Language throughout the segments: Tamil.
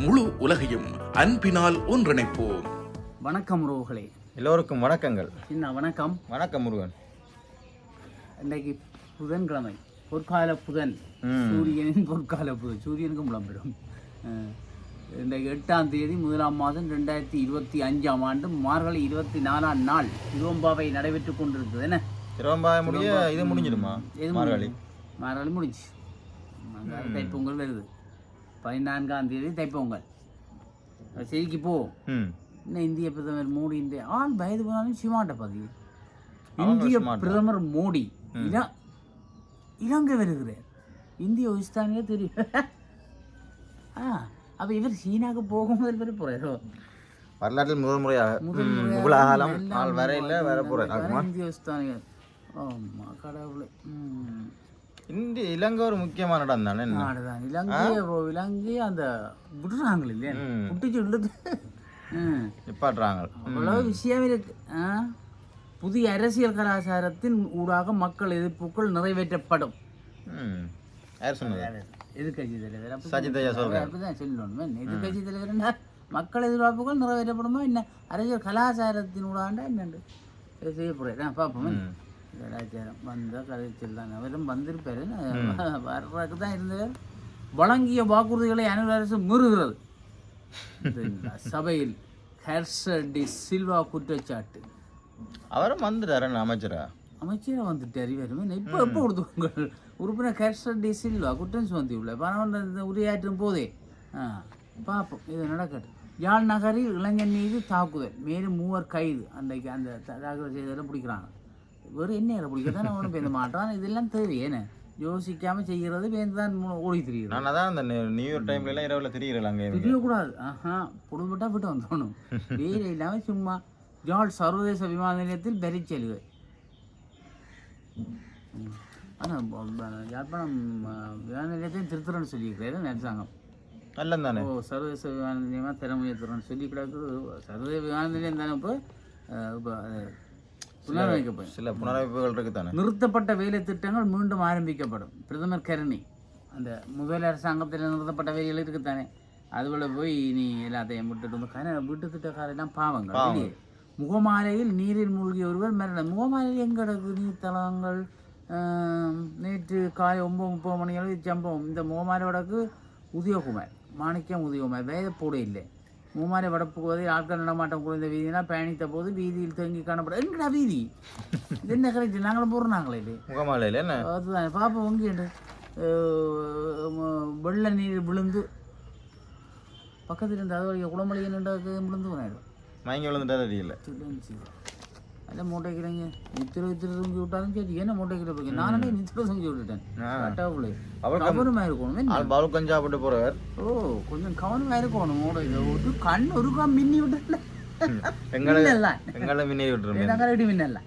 முழு உலகையும் அன்பினால் ஒன்றிணைப்போம். வணக்கம் உறவுகளே. எல்லோருக்கும் வணக்கங்கள். என்ன வணக்கம்? வணக்கம் முருகன். இன்றைக்கு புதன்கிழமை பொற்கால புதன். சூரியனின் பொற்கால புதன். சூரியனுக்கும் விளம்பிடும் அஹ், இன்றைக்கு எட்டாம் தேதி முதலாம் மாதம் ரெண்டாயிரத்தி இருபத்தி அஞ்சாம் ஆண்டு மார்கழி இருபத்தி நாலாம் நாள். திருவம்பாவை நடைபெற்றுக் கொண்டிருக்குது என்ன? திருவம்பாய முடிய இது முடிஞ்சிடுமா? மார்கழி. மார்கழி முடிஞ்சு தைப்பொங்கல் வருது. பதினான்காம் தேதி தைப்பொங்கல் செய்திக்கு போ. இன்னும் இந்திய பிரதமர் மோடி இந்த ஆள் வயது போனாலும் பதிவு அவங்க இந்திய. பிரதமர் மோடி இல இலங்கை வருகிறார். இந்திய உஸ்தானியே தெரியும். ஆ அப்ப இவர் சீனாக்கு போகும்போது இவர் போறாரோ. வரலாற்றில் முதல் முறையாக முதல் ம், முறையாக இவ்வளவு காலம் எல்லாம் ஆள் வரையில் வர போகிறேன் வர இந்திய உஸ்தானியர் ஆமா கடவுளே. ம். இந்திய இலங்கை ஒரு முக்கியமான இடம் தானே நாடுதான். இலங்கை இலங்கை அந்த விடுறாங்க இல்லையா. விட்டுச்சு விடுது ம். நிப்பாட்டுறாங்க. அவ்வளவு விஷயம் இருக்கு? புதிய அரசியல் கலாச்சாரத்தின் ஊடாக மக்கள் எதிர்ப்புகள் நிறைவேற்றப்படும். எதிர்கட்சி தலைவர். அப்படிதான் சொல்லணும். எதிர்கட்சி தலைவர் மக்கள் எதிர்பார்ப்புகள் நிறைவேற்றப்படுமா என்ன? அரசியல் கலாச்சாரத்தின் ஊடாண்டா என்னண்டு? செய்யப்படுறேன் பார்ப்போம். ம். கலாச்சாரம் வந்த கலைச்சல் தான் அவரும் வந்திருப்பாரு வர்றதுக்கு தான் இருந்தவர் வழங்கிய வாக்குறுதிகளை அனைத்து அரசு மீறுகிறது. சபையில் ஹெர்சர் டி சில்வா குற்றச்சாட்டு. அவரும் வந்துட்டாரு அமைச்சரா? அமைச்சராக வந்துட்டார் இவருமே. இப்போ எப்போ கொடுத்துவாங்க உறுப்பினர் ஹெர்சர் டி சில்வா குற்றம் சுமந்தியுள்ள பணம் உரையாற்றும் போதே. ஆ பார்ப்போம் இது நடக்கட்டும். யாழ் நகரில் இளைஞன் மீது தாக்குதல். மேலும் மூவர் கைது. அன்றைக்கு அந்த தாக்குதல் செய்ததில் பிடிக்கிறாங்க. வேறு என்ன இதில் பிடிக்கிறதா அவனும் பேச மாட்டான் இதெல்லாம் தேவையேன்னு யோசிக்காம செய்கிறது பேருந்து தான் ஓடி தெரியுது நான் அதான் அந்த நியூ இயர் டைம்ல எல்லாம் இரவுல தெரியல அங்கே. தெரியக்கூடாது. ஆஹா பொழுதுபட்டா விட்டு வந்துடணும். வேலை இல்லாமல் சும்மா ஜால் சர்வதேச விமான நிலையத்தில் பரிச்சலுகை ஆனால் யாழ்ப்பாணம் விமான நிலையத்தையும் திருத்துறேன்னு சொல்லியிருக்கிறாரு. அரசாங்கம் நல்லம் தானே? ஓ சர்வதேச விமான நிலையமாக திறமை உயர்த்துறோன்னு சொல்லி கிடக்குது சர்வதேச விமான நிலையம் தானே இப்போ? இப்போ புனரமைக்கப்படும். சில புனரமைப்புகள் இருக்கு தானே நிறுத்தப்பட்ட வேலை திட்டங்கள் மீண்டும் ஆரம்பிக்கப்படும். பிரதமர் கருணி அந்த முதல் அரசாங்கத்தில் நிறுத்தப்பட்ட வேலைகள் இருக்குத்தானே அதுபோல போய் நீ எல்லாத்தையும் விட்டுட்டு வந்து கன வீட்டு திட்டக்காரெல்லாம் பாவங்கள் முகமாலையில் நீரில் மூழ்கிய ஒருவர் மரணம். முகமாலையில் எங்க கிடக்கு நீர்த்தலங்கள் நேற்று காலை ஒன்பது முப்பது மணி அளவு சம்பவம் இந்த முகமாலையோடக்கு உதயகுமார் மாணிக்கம் உதயகுமார் வேத போட இல்லை. முகமாலை வடப்புகுவதை ஆட்கள் நடமாட்டம் குறைந்த வீதினா பயணித்த போது வீதியில் தேங்கி காணப்பட எங்கடா வீதி? இது என்ன கரெக்ட் நாங்களும் போடுறாங்களே இது. முகமாலையில் என்ன? அதுதான். பாப்பா உண்டு வெள்ள நீர் விழுந்து பக்கத்தில் இருந்த அது வரைக்கும் குளமளிகை நின்றது விழுந்து போனாயிடும் மயங்கி விழுந்துட்டா தெரியல அதான் மூட்டைக்கிறீங்க நித்திர வித்திர தொங்கி விட்டாலும் சரி என்ன மூட்டைக்கிற போய் நானே நித்திர தொங்கி விட்டுட்டேன். ஆ. கட்டாப்புல அவருக்கு கவனமாக இருக்கணும் பவுல் கொஞ்சம் சாப்பிட்டு போறவர் ஓ கொஞ்சம் கவனமாக இருக்கணும் மூட ஒரு கண் ஒரு கண் மின்னி விட்டுல எங்களை எங்களை மின்னேறி விட்டுருமே. நகரடி மின்னல்ல.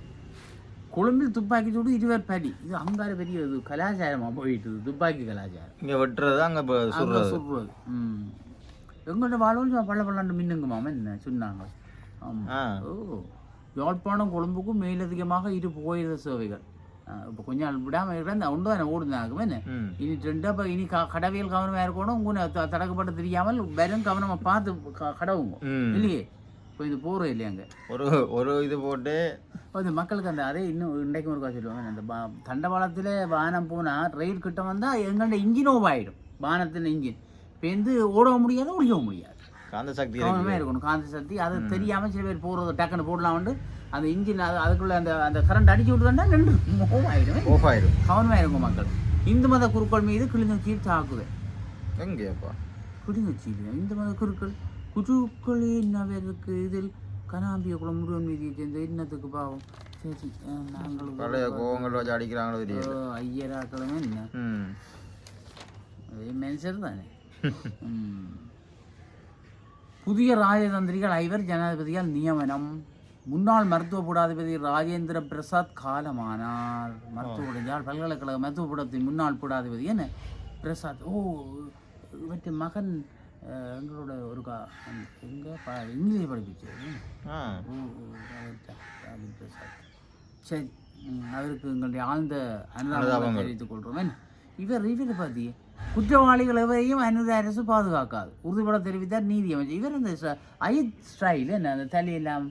கொழும்பில் துப்பாக்கி சூடு இருவர் படி. இது அங்கார பெரிய இது கலாச்சாரமா போயிட்டு துப்பாக்கி கலாச்சாரம். இங்க வெட்டுறது அங்க சுடுறது. ம். எங்கள்கிட்ட வாழும் பள்ள பல்லாண்டு மின்னுங்குமாம என்ன? சொன்னாங்க. ஆமாம் ஓ. யாழ்ப்பாணம் கொழும்புக்கும் மேலதிகமாக இரு புகையிரத சேவைகள். இப்போ கொஞ்ச நாள் விடாமல் இருக்கிற ஒன்று தானே ஓடுனாகும் என்ன? இனி ரெண்டு அப்போ இனி க கடவியல் கவனமாக இருக்கணும் உங்க தடக்கப்பட்டு தெரியாமல் வெறும் கவனமாக பார்த்து கடவுங்க. இல்லையே? இப்போ இது போகிறோம் இல்லையா அங்கே? ஒரு ஒரு இது போட்டு இந்த மக்களுக்கு அந்த அதே இன்னும் இன்றைக்கும் ஒரு சொல்லுவாங்க அந்த தண்டவாளத்தில் வானம் போனால் ரயில் கிட்ட வந்தால் எங்கள்ட இன்ஜின் ஓவ் ஆகிடும் வானத்தின் இன்ஜின். இப்போ வந்து ஓடவும் முடியாது ஒழிக்கவும் முடியாது. காந்த சக்தி கவனமாக இருக்கணும். காந்த சக்தி அது தெரியாமல் சில பேர் போகிறது டக்குன்னு போடலாம் வந்து அந்த இன்ஜின் அது அதுக்குள்ள அந்த அந்த கரண்ட் அடிச்சு விட்டுருந்தா நின்று. மூவ் ஆகிடும் ஆஃப் ஆயிடும் கவனமாக இருக்கும் மக்கள். இந்து மத குருக்கள் மீது கிளிநொச்சி தாக்குதல் எங்கேப்பா கிளிநொச்சியில் இந்து மத குருக்கள். குருக்கள் என்ன இருக்கு இதில் கனாம்பிய குளம் முருகன் மீதியை சேர்ந்த இன்னத்துக்கு பாவம். சரி நாங்கள் பழைய கோவங்கள் வச்சு அடிக்கிறாங்களோ தெரியல ஐயராக்களும் என்ன? ம். அதே மென்சர் தானே. ம். புதிய ராஜதந்திரிகள் ஐவர் ஜனாதிபதியால் நியமனம். முன்னாள் மருத்துவ பீடாதிபதி ராஜேந்திர பிரசாத் காலமானார். மருத்துவ யாழ் பல்கலைக்கழக மருத்துவ பீடத்தின் முன்னாள் பீடாதிபதி என்ன பிரசாத் ஓ இவற்றை மகன் எங்களோட ஒரு கா எங்கே ப இங்கிலீஷ் படிப்பிச்சு பிரசாத். சரி அவருக்கு எங்களுடைய ஆழ்ந்த அனுதாபங்களை தெரிவித்துக் கொள்கிறோம்? இவர் இவர் பற்றி குற்றவாளிகள் எவரையும் அனுத அரசு பாதுகாக்காது உறுதிபட தெரிவித்தார் நீதி அமைச்சர் இவர் இந்த அயித் ஸ்டைல் என்ன அந்த தலையெல்லாம்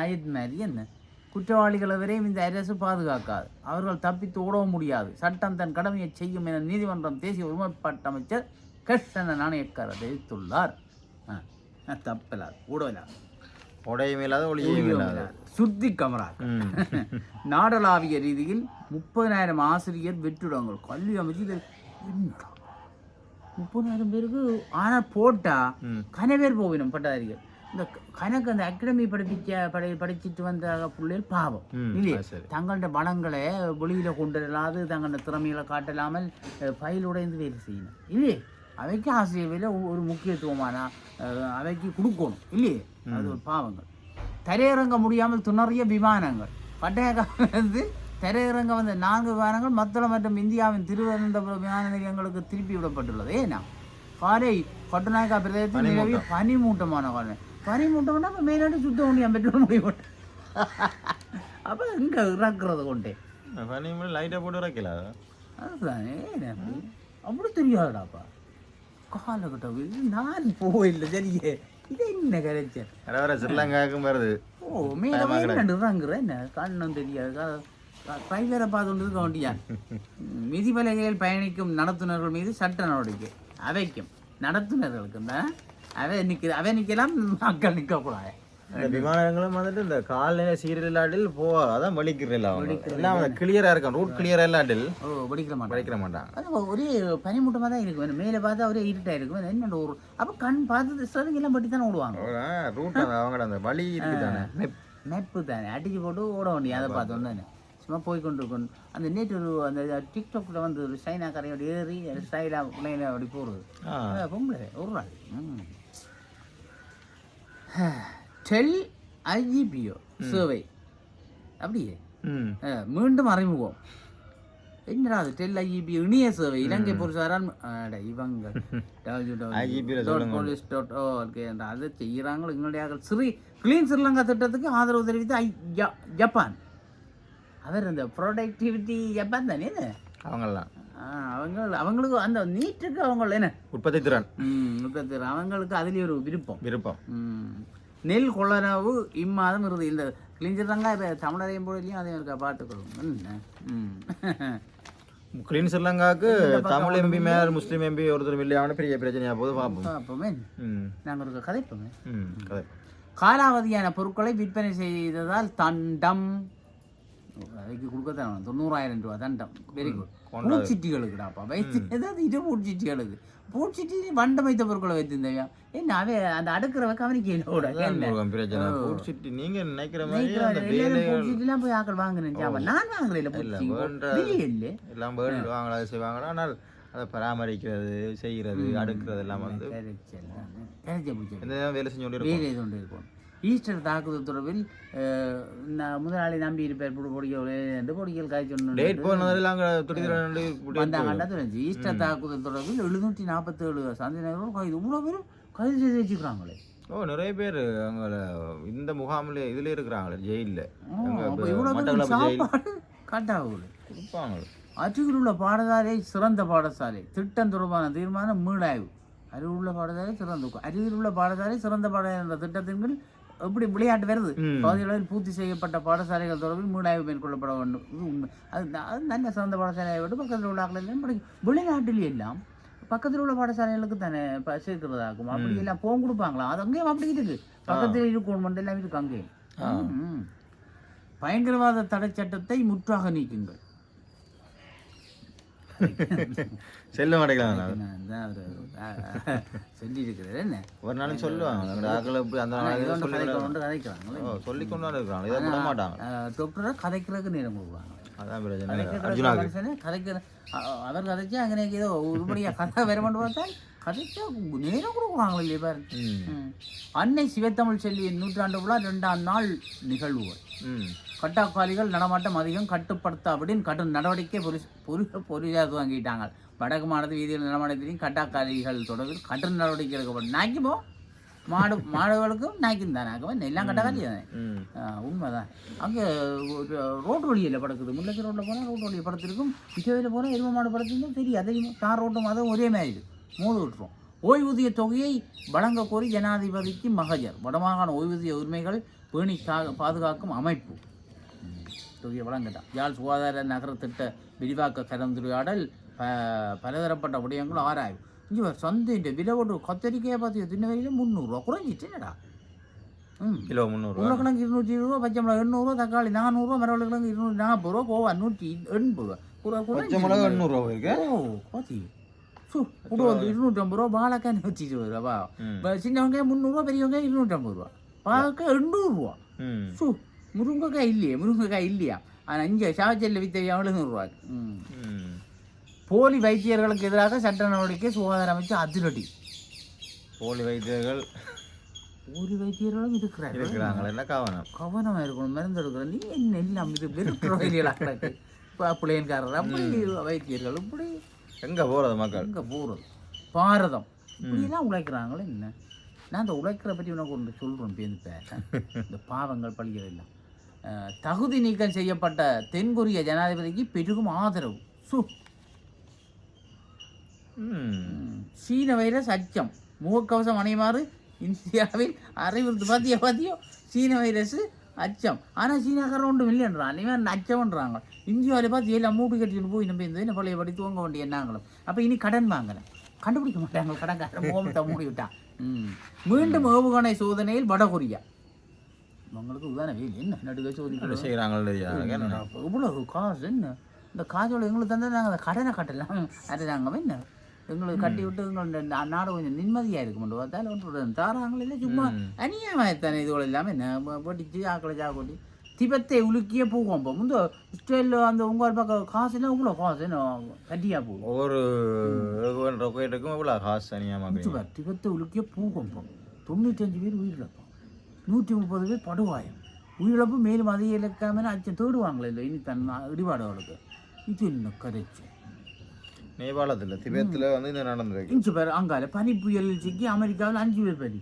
அயித் மாதிரி என்ன குற்றவாளிகள் எவரையும் இந்த அரசு பாதுகாக்காது அவர்கள் தப்பித்து ஓடவும் முடியாது சட்டம் தன் கடமையை செய்யும் என நீதிமன்றம் தேசிய ஒருமைப்பாட்டு அமைச்சர் கிருஷ்ண நாணயக்காரர் தெரிவித்துள்ளார் ஆ, தப்பலாது ஓடலாது உடையும் இல்லாத ஒளியும் இல்லாத. சுத்தி கமரா. நாடளாவிய ரீதியில் முப்பதினாயிரம் ஆசிரியர் வெற்றிடங்கள். கல்வி அமைச்சு என்னடா? முப்பதாயிரம் பேருக்கு ஆனால் போட்டா ம். கன பேர் போகணும் பட்டதாரிகள். இந்த கணக்கு அந்த அகாடமி படிப்பிச்ச படி படிச்சுட்டு வந்த பிள்ளைகள் பாவம். இல்லையே. தங்களோட பலங்களை வெளியில் கொண்டு வரலாது தங்களோட திறமைகளை காட்டலாமல் ஃபைல் உடைந்து வேலை செய்யணும். இல்லையே? அவைக்கு ஒ- ஒரு முக்கியத்துவமான அவைக்கு கொடுக்கணும் இல்லையே? அது ஒரு பாவங்கள். தரையிறங்க முடியாமல் துணறிய விமானங்கள். பட்டய வந்து தரையிறங்க வந்த நான்கு விமானங்கள் மத்தளம் மற்றும் இந்தியாவின் திருவனந்தபுரம் விமான நிலையங்களுக்கு திருப்பி விடப்பட்டுள்ளது. ஏன்னா காலை கட்டுநாயக்கா பிரதேசத்தில் நிலவிய பனிமூட்டமான காலம் பனிமூட்டம்னா இப்போ மேலாட்டு சுத்த முடியாம பெட்ரோல் முடியும் அப்போ இங்கே இறக்குறது கொண்டே? பனிமலை லைட்டை போட்டு வைக்கல அதுதானே அப்படி? அப்படி தெரியாதுடாப்பா காலகட்டம் நான் போயில்லை சரியே? இது என்ன கரைச்சல்? வர ஸ்ரீலங்காவுக்கும் வருது ஓ மேலே என்ன இறங்குற என்ன? கண்ணும் தெரியாது. பைவேரை பார்த்து இருக்க வேண்டியான் மிதிவலைகளில் பயணிக்கும் நடத்துனர்கள் மீது சட்ட நடவடிக்கை. அவைக்கும் நடத்துனர்களுக்கு தான் அவை நிற்க அவை நிற்கலாம் மக்கள் நிற்கக்கூடாது இந்த விமானங்களும் வந்துட்டு இந்த கால்நிலை சீரியல் இல்லாட்டில் போ அதான் வலிக்கிறதில்ல அவங்க. எல்லாம் கிளியரா இருக்கும் ரூட் கிளியரா இல்லாட்டில் ஓ படிக்கிற மாட்டேன் வலிக்கிற மாட்டாங்க. அது ஒரே பனிமூட்டமாக தான் இருக்கும். மேலே பார்த்தா ஒரே இருட்டாக இருக்கும். என்ன ஒரு அப்போ கண் பார்த்து சரிங்கெல்லாம் பட்டி தானே ஓடுவாங்க. ரூட் அவங்களோட அந்த வலி இருக்குதானே மெப்பு தானே. அடிச்சு போட்டு ஓட வேண்டிய அதை பார்த்தோம் தானே. சும்மா போய் கொண்டு இருக்கணும். அந்த நேற்று ஒரு அந்த டிக்டாக்ல வந்து ஒரு சைனா கரையோட ஏறி ஸ்டைலாக பிள்ளைங்கள அப்படி போடுறது பொம்பளை ஒரு நாள். டெல் ஐஜிபிஓ சேவை அப்படியே? அஹ், மீண்டும் அறிமுகம். என்னடா அது? டெல் ஐஜிபி இணைய சேவை இலங்கை போலீசாரால் அட, இவங்க. போலீஸ் டாட் ஓகே அதை செய்கிறாங்க எங்களுடைய ஸ்ரீ கிளீன் ஸ்ரீலங்கா திட்டத்துக்கு ஆதரவு தெரிவித்து ஐ- ஜப்பான் அவர் இந்த ப்ரொடக்டிவிட்டி ஜப்பான் தானே ஆ, அவங்க அவங்களுக்கு அந்த நீட்டுக்கு அவங்க என்ன? உற்பத்தி திறன் ம், முப்பத்தி அவங்களுக்கு அதுலேயே ஒரு விருப்பம். விருப்பம். நெல் கொள்ளரவு இம்மாதம் இறுதி இந்த கிழிஞ்சிடுறாங்க இப்போ தமிழரையும் போடலையும் அதே இருக்கா? பார்த்துக்கிறோம். கிளீன் ஸ்ரீலங்காவுக்கு தமிழ் எம்பி மேல் முஸ்லீம் எம்பி ஒருத்தர் இல்லையான பெரிய பிரச்சனையா போது பார்ப்போம் பார்ப்போமே நாங்கள் ஒரு கதைப்போமே. காலாவதியான பொருட்களை விற்பனை செய்ததால் தண்டம் அதுக்கு கொடுக்கத்தான். தொண்ணூறாயிரம் ரூபா தண்டம். வெரி குட் பூச்சிட்டிகளுக்குடாப்பா. வைத்து ஏதாவது இது பூச்சிட்டிகளுக்கு. பூச்சிட்டி வண்டம் வைத்த பொருட்களை வைத்திருந்தவையா என்ன அவ அந்த அடுக்கிறவ கவனிக்கலோட அதான் முருகன் பிரச்சனை. ஃபுட் சிட்டி நீங்க நினைக்கிற பூச்சிட்டிலாம் போய் ஆக்கள் வாங்குறேன் சாமா. நான் வாங்குறேன் பூச்சி இல்லை. எல்லாம் வேர்ல்டு வாங்கலாம் செய்வாங்க ஆனால் அதை பராமரிக்கிறது செய்கிறது அடுக்கிறது எல்லாம் வந்து வேலை செஞ்சு கொண்டு இருக்கும் ஈஸ்டர் தாக்குதல் தொடர்பில் முதலாளி நம்பி இருப்பார் புடு பொடிகள் ரெண்டு பொடிகள் காய்ச்சல் வந்தாங்கண்டா தெரிஞ்சு ஈஸ்டர் தாக்குதல் தொடர்பில் எழுநூற்றி நாற்பத்தேழு சந்தேகங்கள் கைது. இவ்வளோ பேரும் கைது செய்து வச்சுக்கிறாங்களே. ஓ நிறைய பேர் அங்கே இந்த முகாமில் இதில் இருக்கிறாங்களே ஜெயிலில். கட்டாகுது. உள்ள பாடசாலை சிறந்த பாடசாலை திட்டம் தொடர்பான தீர்மானம் மீளாய்வு. அருகில் உள்ள பாடசாலை சிறந்த அருகில் உள்ள பாடசாலை சிறந்த பாடசாலை என்ற திட்டத்தின் கீழ் எப்படி விளையாட்டு வருது. பகுதிகளில் பூர்த்தி செய்யப்பட்ட பாடசாலைகள் தொடர்பில் மீளாய்வு மேற்கொள்ளப்பட வேண்டும். இது உண்மை. அது நல்ல சிறந்த பாடசாலையை விட்டு பக்கத்தில் உள்ள ஆக்கள் படிக்கும் வெளிநாட்டில் எல்லாம் பக்கத்தில் உள்ள பாடசாலைகளுக்கு தானே இப்போ சேர்க்கிறதாக்கும் அப்படி எல்லாம் போன் கொடுப்பாங்களா? அது அங்கேயும் அப்படி இருக்கு. பக்கத்தில் இருக்கும் எல்லாம் இருக்கு அங்கேயும். பயங்கரவாத தடை சட்டத்தை முற்றாக நீக்குங்கள். செல்ல மாட்டேங்கிறாங்க சொல்லி இருக்கிறது என்ன? ஒரு நாளும் சொல்லுவாங்க. அந்த ஆக்களை இப்படி கொண்டு கதைக்கிறாங்களே சொல்லி கொண்டு இருக்கிறாங்க. இதை விட மாட்டாங்க. டாக்டரை கதைக்கிறதுக்கு நேரம் கொடுக்குறாங்க அதான் பிரச்சனை. கதைக்கிற அவர் கதைச்சு அங்கே ஏதோ உருப்படியாக கதை வர மட்டும் பார்த்தால் கதைச்சா நேரம் கொடுக்குறாங்களே இல்லையா பாரு. அன்னை சிவத்தமிழ் செல்வியின் நூற்றாண்டு விழா ரெண்டாம் நாள் நிகழ்வுகள். கட்டாக்காலிகள் நடமாட்டம் அதிகம் கட்டுப்படுத்தாவிடின் கடும் நடவடிக்கை பொலி பொலி பொலிசார் வாங்கிட்டாங்க வடக்கு மாநில வீதியில் நடமாட்டத்திலையும் கட்டாக்காலிகள் தொடர்பில் கடும் நடவடிக்கை எடுக்கப்படும். நாய்க்குமோ மாடு மாடுகளுக்கும் நாய்க்கும் தானே. ஆகவே எல்லாம் கட்டாக்காலி தானே. உண்மைதான். அங்கே ஒரு ரோட்டு வழியில் படுக்குது. முல்லைக்கு ரோட்டில் போனால் ரோட்டு வழியில் படுத்திருக்கும். பிச்சையில் போனால் எரும மாடு படுத்திருக்கும். தெரியும் அதையும் தார் ரோட்டும் அதுவும் ஒரே மாதிரி இருக்கு மோது விட்டுரும். ஓய்வூதிய தொகையை வழங்க கோரி ஜனாதிபதிக்கு மகஜர். வடமாகாண ஓய்வூதிய உரிமைகள் பேணி பாதுகாக்கும் அமைப்பு. தொகையை வழங்கட்டான் யாழ் சுகாதார நகர திட்ட விரிவாக்க கலந்துரையாடல் பலதரப்பட்ட விடயங்கள் ஆராய்வு இங்கே சந்தை விலை ஒரு கத்தரிக்கையை பார்த்து தின்ன வரையில முந்நூறுரூவா குறைஞ்சிட்டுனடா ம். கிலோ முந்நூறுரூவா உருளைக்கிழங்கு இருநூற்றி இருபது ரூபா பச்சை மிளகா எண்ணூறுரூவா தக்காளி நானூறுரூவா மரவள்ளிக்கிழங்கு இருநூற்றி நாற்பது ரூபா கோவா நூற்றி எண்பது ரூபா. பச்சை மிளகா எண்ணூறுரூவா இருக்கு ஓ பாத்தி கூட வந்து இருநூற்றம்பது ரூபா வாழைக்காய் நூற்றி இருபது ரூபா. ம். இப்போ சின்ன வெங்காயம் முந்நூறுரூவா பெரிய வெங்காயம் இருநூற்றம்பது ரூபா. பாக்க எண்ணூறுரூவா சு முருங்கைக்காய் இல்லையே முருங்கைக்காய் இல்லையா ஆனால் இங்கே சாவச்சல்ல வித்த எழுநூறுவா ம் ம் போலி வைத்தியர்களுக்கு எதிராக சட்ட நடவடிக்கை சுகாதார அமைச்சு அதிரடி போலி வைத்தியர்கள் போலி வைத்தியர்களும் இருக்கிறார்கள் இருக்கிறாங்களே கவனம் கவனமாக இருக்கணும் மருந்து எடுக்கணும் நீ என்ன எல்லாம் இது வெறுக்கிற வழியில் கிடக்கு பிள்ளையன்காரர் அப்படி வைத்தியர்கள் இப்படி எங்க போறது மக்கள் எங்கே போகிறது பாரதம் இப்படியெல்லாம் உழைக்கிறாங்களே என்ன நான் அந்த உழைக்கிற பற்றி உனக்கு ஒன்று சொல்கிறேன் பேருந்து இந்த பாவங்கள் பழியதெல்லாம் அஹ், தகுதி நீக்கம் செய்யப்பட்ட தென்கொரிய ஜனாதிபதிக்கு பெருகும் ஆதரவு. சு. சீன வைரஸ் அச்சம். முகக்கவசம் அணியுமாறு இந்தியாவில் அறிவுறுத்து. பார்த்தியா பார்த்தியோ சீன வைரஸ் அச்சம். ஆனால் சீனாக்காரன் ஒன்றும் இல்லைன்றான் இவன் அச்சம்ன்றாங்க. இந்தியாவில் பார்த்து எல்லாம் மூட்டு கட்டிட்டு போய் நம்ம இந்த என்ன பழைய படி தூங்க வேண்டிய என்னாங்களும். அப்போ இனி கடன் வாங்கலாம் கண்டுபிடிக்க மாட்டாங்க. கடன்காரன் முகமத்தை மூடி விட்டான். மீண்டும் ஏவுகணை சோதனையில் வடகொரியா. உங்களுக்கு உதாரண வெயில் என்ன நடுக்க சோதிக்கிறோம் செய்கிறாங்களே இவ்வளவு காசு என்ன இந்த காசோட எங்களுக்கு தந்தால் நாங்கள் அந்த கடனை கட்டலாம் அது நாங்கள் என்ன எங்களுக்கு கட்டி விட்டு எங்கள் நா- நாடு கொஞ்சம் நிம்மதியாக இருக்கும் பார்த்தாலும் ஒன்று தாராங்களே இல்லை சும்மா அநியாயத்தானே இதுகள் இல்லாமல் என்ன போட்டிச்சு ஆக்களை சாக்கொட்டி திபத்தை உலுக்கியே போகும் இப்போ முந்த இஸ்ரேலில் அந்த உங்கள் பக்கம் காசு என்ன இவ்வளோ காசு கட்டியாக போகும் ஒவ்வொரு ரொக்கெட்டுக்கும் இவ்வளோ காசு தனியாக திபத்தை உலுக்கியே போகும் இப்போ தொண்ணூத்தஞ்சு பேர் உயிரிழப்போம் நூற்றி முப்பது பேர் படுகாயம் உயிரிழப்பு மேலும் அதிக இலக்காமல் அச்சம் தேடுவாங்களே இல்லை. இனி தன் இடிபாடுகளுக்கு. இது என்ன கதைச்சு நேபாளத்தில் திபெத்தில் வந்து இது நடந்திருக்கு. இன்ச்சு பேர் அங்கால பனி புயல் சிக்கி அமெரிக்காவில் அஞ்சு பேர் பலி.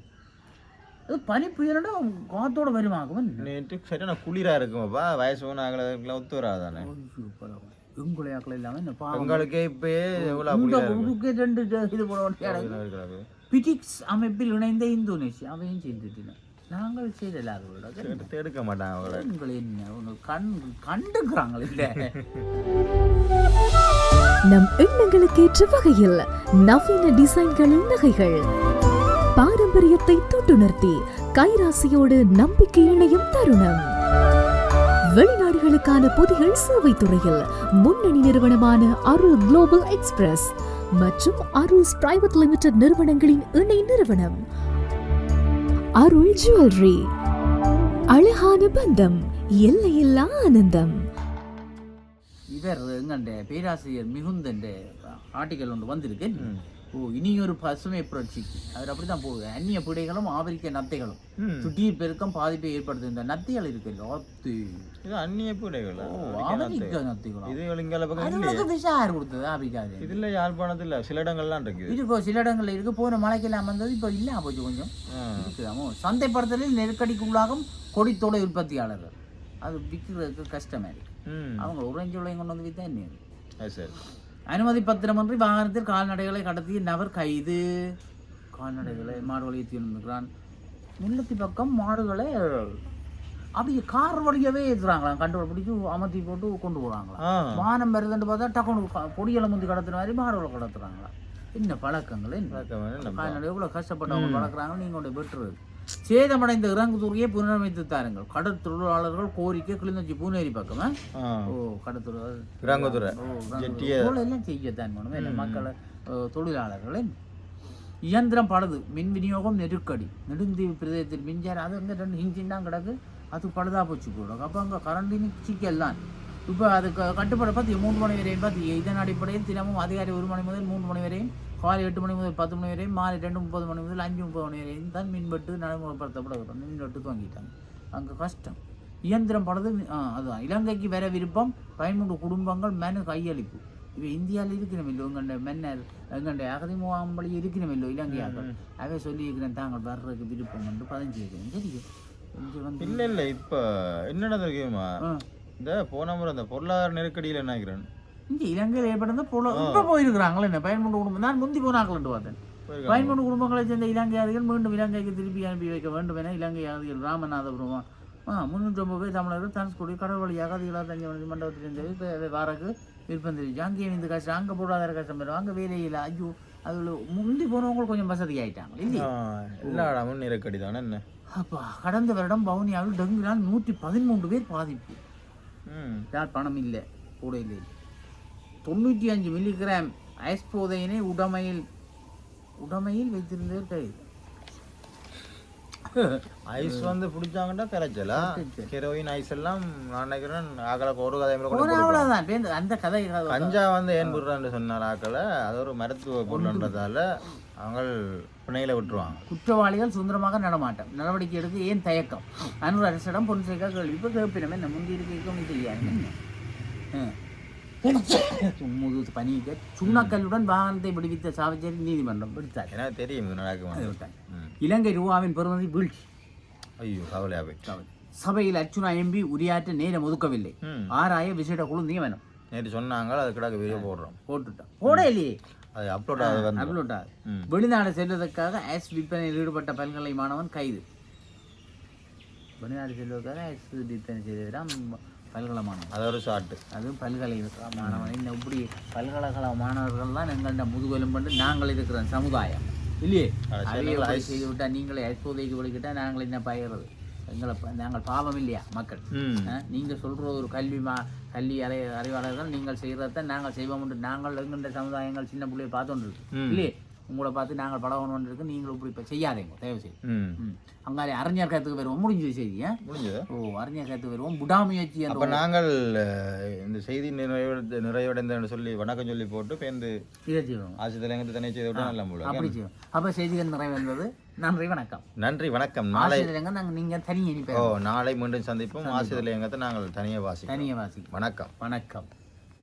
அது பனி புயலோட காத்தோட வருமாகும் நேற்று சரியான குளிராக இருக்குமாப்பா வயசு ஆகலாம் ஒத்து வராதானே. எங்களை ஆக்கள் இல்லாமல் எங்களுக்கே எவ்வளோ ரெண்டு இது பிடிக்ஸ் அமைப்பில் இணைந்த இந்தோனேஷியா அவையும் செய்துட்டன நாங்கள் செய்தல அதோட எடுத்து எடுக்க மாட்டாங்க அவங்கள உங்களை என்ன? கண் கண்டுக்கிறாங்களே. இல்லை நம் எண்ணங்களுக்கு ஏற்ற வகையில் நவீன டிசைன்களின் நகைகள். பாரம்பரியத்தை தொட்டுணர்த்தி கைராசியோடு நம்பிக்கை இணையும் தருணம். வெளிநாடுகளுக்கான பொதிகள் சேவை துறையில் முன்னணி நிறுவனமான அருள் குளோபல் எக்ஸ்பிரஸ் மற்றும் அருள்ஸ் பிரைவேட் லிமிடெட் நிறுவனங்களின் இணை நிறுவனம் அருள் ஜுவல்லரி அழகான பந்தம் எல்லையில்லா ஆனந்தம். இவர் எங்கண்ட பேராசிரியர் மிகுந்தன் ஆர்டிக்கல் ஒன்று வந்திருக்கு. ஓ இனியொரு பசுமை புரட்சிக்கு அவர் அப்படிதான் போகுது. அந்நிய பிடைகளும் ஆப்பிரிக்க நத்தைகளும். திடீர் பெருக்கம் பாதிப்பை ஏற்படுத்துகின்ற நத்தைகள் இருக்கு. அத்து இது அந்நிய பூடைகள். ஆப்பிரிக்க நத்தைகளும் இது இங்கால பக்கம் விஷம் யார் கொடுத்தது ஆப்பிரிக்காது இதுல யாழ்ப்பாணத்தில் சில இடங்கள்லாம் இருக்குது இருக்கு சில இடங்கள்ல இருக்கு. போன மழைக்கெல்லாம் வந்தது இப்போ இல்லாம போச்சு கொஞ்சம். இருக்குதாமோ சந்தைப்படுத்தலில் நெருக்கடிக்குள்ளாகும் கொடித்தோட உற்பத்தியாளர்கள். அது விற்கிறதுக்கு கஷ்டமா இருக்கு. அவங்க உறைஞ்சி உலகம் கொண்டு வந்து வித்தா என்ன அது சரி. அனுமதி பத்திரமின்றி வாகனத்தில் கால்நடைகளை கடத்திய நபர் கைது. கால்நடைகளை மாடுகளை ஏற்றிருக்கிறான் முன்னத்தி பக்கம் மாடுகளை அப்படியே கார் வழியவே ஏற்றுறாங்களாம் கண்டு பிடிச்சி அமர்த்தி போட்டு கொண்டு போகிறாங்களாம் வானம் வருதுன்னு பார்த்தா டக்குனு பொடியலை முந்தி கடத்துற மாதிரி மாடுகளை கடத்துறாங்களா என்ன பழக்கங்கள். கால்நடை எவ்வளோ கஷ்டப்பட்டவங்க வளர்க்குறாங்க நீங்கள் கொண்டு வெட்டுறது. சேதமடைந்த இறங்குதுறையை புனரமைத்து தாருங்கள். கடல் தொழிலாளர்கள் கோரிக்கை கிளிநொச்சி பூனேரி பக்கம் ஓ இவ்வளவு எல்லாம் செய்யத்தான் வேணும். இல்லை மக்களை தொழிலாளர்களை. இயந்திரம் பழுது மின் விநியோகம் நெருக்கடி. நெடுந்தீவு பிரதேசத்தில் மின்சாரம் அது அங்கே ரெண்டு இன்ஜின் தான் கிடக்கு. அது பழுதா போச்சு கூட. அப்போ அங்கே கரண்டின் சிக்கல் தான். இப்போ அது கட்டுப்பாடு பார்த்து மூணு மணி வரையும் பார்த்து இதன் அடிப்படையில் தினமும் அதிகாரி ஒரு மணி முதல் மூன்று மணி வரையும் காலை எட்டு மணி முதல் பத்து மணி வரையும் மாலை ரெண்டு முப்பது மணி முதல் அஞ்சு முப்பது மணி வரையும் தான் மின்வெட்டு நடைமுறைப்படுத்தப்பட மின்வெட்டு துவங்கிட்டாங்க. அங்கே கஷ்டம். இயந்திரம் படுது அதுதான் இலங்கைக்கு வர விருப்பம் பதிமூன்று குடும்பங்கள் மனு கையளிப்பு. இவ இந்தியாவில் இருக்கணுமில்லோ எங்கண்ட மன்னர் எங்கண்ட அகதி முகாம்பளி இருக்கணுமில்லோ இலங்கையாக்கள்? அவை சொல்லியிருக்கிறேன் தாங்கள் வர்றதுக்கு விருப்பம் என்று தெரியும் இங்கே வந்து இல்ல இல்ல இப்ப என்ன ஆ. இந்த போன முறை இந்த பொருளாதார நெருக்கடியில என்ன ஆகிறேன் இங்கே இலங்கையில் போல இப்போ போயிருக்கிறாங்களே என்ன? பயன்மூன்று குடும்பம். நான் முந்தி போனாக்கள்ட்டு பார்த்தேன். பயன்மூன்று குடும்பங்களை சேர்ந்த இலங்கையாதிகள் மீண்டும் இலங்கைக்கு திருப்பி அனுப்பி வைக்க வேண்டும் என இலங்கை அகதிகள் ராமநாதபுரம் ஆ முந்நூற்றி ஐம்பது பேர் தமிழர்கள் தனுஷ்கோடி கடல் வழி அகதிகளாக தஞ்சை மண்டபத்தில் இருந்தது இப்போ வாரக்கு விருப்பம் தெரிவிச்சு அங்கேயும் இந்த கஷ்டம் அங்கே பொருளாதார கஷ்டம் பெறும் அங்கே வேலையில் ஐயோ அதில் முந்தி போனவங்களுக்கு கொஞ்சம் வசதி ஆயிட்டாங்க இல்லையா எல்லா இடமும் நெருக்கடி தானே என்ன? அப்பா கடந்த வருடம் வவுனியாவில் டெங்குனால் நூற்றி பதிமூன்று பேர் பாதிப்பு. யார் பணம் இல்லை கூட இல்லை. தொண்ணூற்றி அஞ்சு மில்லிகிராம் ஐஸ் போதையினை உடமையில் உடமையில் வைத்திருந்தவர் கைது ஐஸ் வந்து பிடிச்சாங்கன்னா கரைச்சலா ஹெரோயின் ஐஸ் எல்லாம் நான் நினைக்கிறேன் ஆக்களுக்கு ஒரு கதை. அவ்வளோதான் அந்த கதை கஞ்சா வந்து ஏன் விடுறான்னு சொன்னார் ஆக்களை? அது ஒரு மருத்துவ பொருள்ன்றதால அவங்க பிணையில விட்டுருவாங்க. குற்றவாளிகள் சுதந்திரமாக நடமாட்டம். நடவடிக்கை எடுக்க ஏன் தயக்கம்? அன்னூர் அரசிடம் பொன் சேர்க்க கேள்வி. இப்போ கேட்பினம் என்ன? முந்தி இருக்க தெரியாது முது பணிக்க சுண்ணக்கல்லுடன் வாகனத்தை விடுவித்த சாவச்சேரி நீதிமன்றம் விடுத்தார். ஏன்னா தெரியும் நடக்கும். இலங்கை ரூபாவின் பெறுமதி வீழ்ச்சி. ஐயோ கவலையா போயிட்டு. சபையில் அர்ச்சுனா எம்பி உரையாற்ற நேரம் ஒதுக்கவில்லை. ஆராய விசேட குழு நியமனம். நேற்று சொன்னாங்க அது கிடக்கு வீடியோ போடுறோம். போட்டுட்டோம். போட இல்லையே அது அப்லோட் ஆகுது அப்லோட் ஆகுது. வெளிநாடு செல்வதற்காக ஆஸ் விற்பனையில் ஈடுபட்ட பல்கலை மாணவன் கைது. வெளிநாடு செல்வதற்காக ஆஸ் விற்பனை செய்தவராம் பல்கலை மாணவன். அது ஒரு ஷார்ட்டு அதுவும் பல்கலை மாணவன். இன்னும் இப்படி பல்கலைக்கழக மாணவர்கள் தான் எங்கள்ட முதுகெலும் பண்ணி நாங்கள் இருக்கிற சமுதாயம். இல்லையே? செய்து விட்டா நீங்களே ஐஸ்போதைக்கு விളിக்கிட்டா நாங்கள் என்ன பயிறது? எங்களை நாங்கள் பாவம் இல்லையா மக்கள்? ம். ஆ, நீங்க சொல்ற ஒரு கல்வி மா கல்வி அறி அறிவாளர்கள் நீங்கள் செய்கிறத நாங்கள் செய்வோம் நாங்கள் எங்கின்ற சமுதாயங்கள் சின்ன பிள்ளைய பார்த்துட்டு இருக்கு. இல்லையே? உங்களை பார்த்து நாங்கள் பழகணும் இருக்கு நீங்களும் இப்படி இப்போ செய்யாதீங்க தயவு செய்து அங்காலே அறிஞர் கற்றுக்கு வருவோம். முடிஞ்சது செய்தி? முடிஞ்சது? ஓ அறிஞர் கற்றுக்கு வருவோம். விடாமுயற்சி அப்போ நாங்கள் இந்த செய்தி நிறைவடைந்த நிறைவடைந்தன்னு சொல்லி வணக்கம் சொல்லி போட்டு பேருந்து இதை செய்வோம். தலைவங்கத்தை தனி செய்து விட்டா நல்லா அப்படி செய்வோம். அப்போ செய்திகள் நிறைவேந்தது நன்றி வணக்கம். நன்றி வணக்கம். நாளை நாங்கள் நீங்கள் தனியே ஓ நாளை மீண்டும் சந்திப்போம். ஆசிரியர் நாங்கள் தனியாக வாசிப்போம் தனியே வாசி வணக்கம். வணக்கம்.